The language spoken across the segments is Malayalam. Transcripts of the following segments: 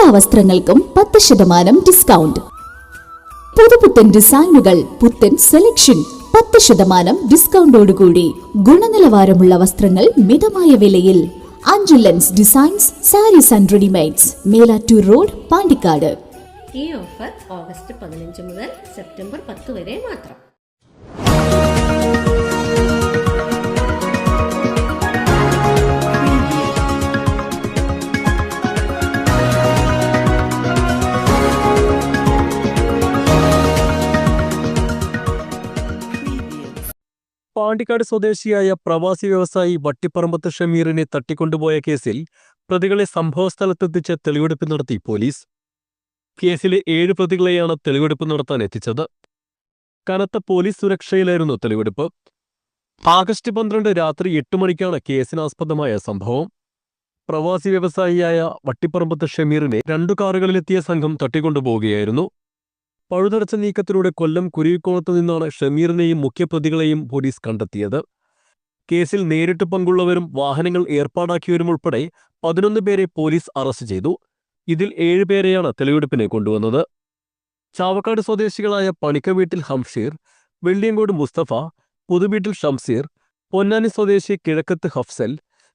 എല്ലാ വസ്ത്രങ്ങൾക്കും പത്ത് ശതമാനം ഡിസ്കൗണ്ട് പുതുപുത്തൻ ഡിസൈനുകൾ പുത്തൻ സെലക്ഷൻ പത്ത് ശതമാനം ഡിസ്കൗണ്ടോടുകൂടി ഗുണനിലവാരമുള്ള വസ്ത്രങ്ങൾ മിതമായ വിലയിൽ. അഞ്ചുലൻസ് designs sarees and readymades Melattur road Pandikkad. ഈ ഓഫർ ഓഗസ്റ്റ് പതിനഞ്ച് മുതൽ സെപ്റ്റംബർ പത്ത് വരെ മാത്രം. പാണ്ടിക്കാട് സ്വദേശിയായ പ്രവാസി വ്യവസായി വട്ടിപ്പറമ്പത്ത് ഷമീറിനെ തട്ടിക്കൊണ്ടുപോയ കേസിൽ പ്രതികളെ സംഭവസ്ഥലത്തെത്തിച്ച് തെളിവെടുപ്പ് നടത്തി പോലീസ്. കേസിലെ ഏഴ് പ്രതികളെയാണ് തെളിവെടുപ്പ് നടത്താൻ എത്തിച്ചത്. കനത്ത പോലീസ് സുരക്ഷയിലായിരുന്നു തെളിവെടുപ്പ്. ആഗസ്റ്റ് പന്ത്രണ്ട് രാത്രി എട്ട് മണിക്കാണ് കേസിനാസ്പദമായ സംഭവം. പ്രവാസി വ്യവസായിയായ വട്ടിപ്പറമ്പത്ത് ഷമീറിനെ രണ്ടു കാറുകളിലെത്തിയ സംഘം തട്ടിക്കൊണ്ടുപോവുകയായിരുന്നു. പഴുതടച്ച നീക്കത്തിലൂടെ കൊല്ലം കുരുവിക്കോണത്തു നിന്നാണ് ഷമീറിനെയും മുഖ്യപ്രതികളെയും പോലീസ് കണ്ടെത്തിയത്. കേസിൽ നേരിട്ട് പങ്കുള്ളവരും വാഹനങ്ങൾ ഏർപ്പാടാക്കിയവരും ഉൾപ്പെടെ പതിനൊന്ന് പേരെ പോലീസ് അറസ്റ്റ് ചെയ്തു. ഇതിൽ ഏഴുപേരെയാണ് തെളിവെടുപ്പിനെ കൊണ്ടുവന്നത്. ചാവക്കാട് സ്വദേശികളായ പണിക്കവീട്ടിൽ ഹംഷീർ വെള്ളിയങ്കോട് മുസ്തഫ പുതുവീട്ടിൽ ഷംസീർ പൊന്നാനി സ്വദേശി കിഴക്കത്ത് ഹഫ്സൽ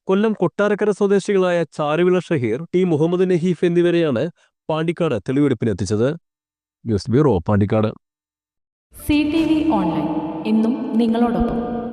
കൊല്ലം കൊട്ടാരക്കര സ്വദേശികളായ ചാരുവിള ഷഹീർ ടി മുഹമ്മദ് നഹീഫ് എന്നിവരെയാണ് Pandikkad തെളിവെടുപ്പിനെത്തിച്ചത്. News bureau Pandikkad. C T V online. ഇന്നും നിങ്ങളോടൊപ്പം.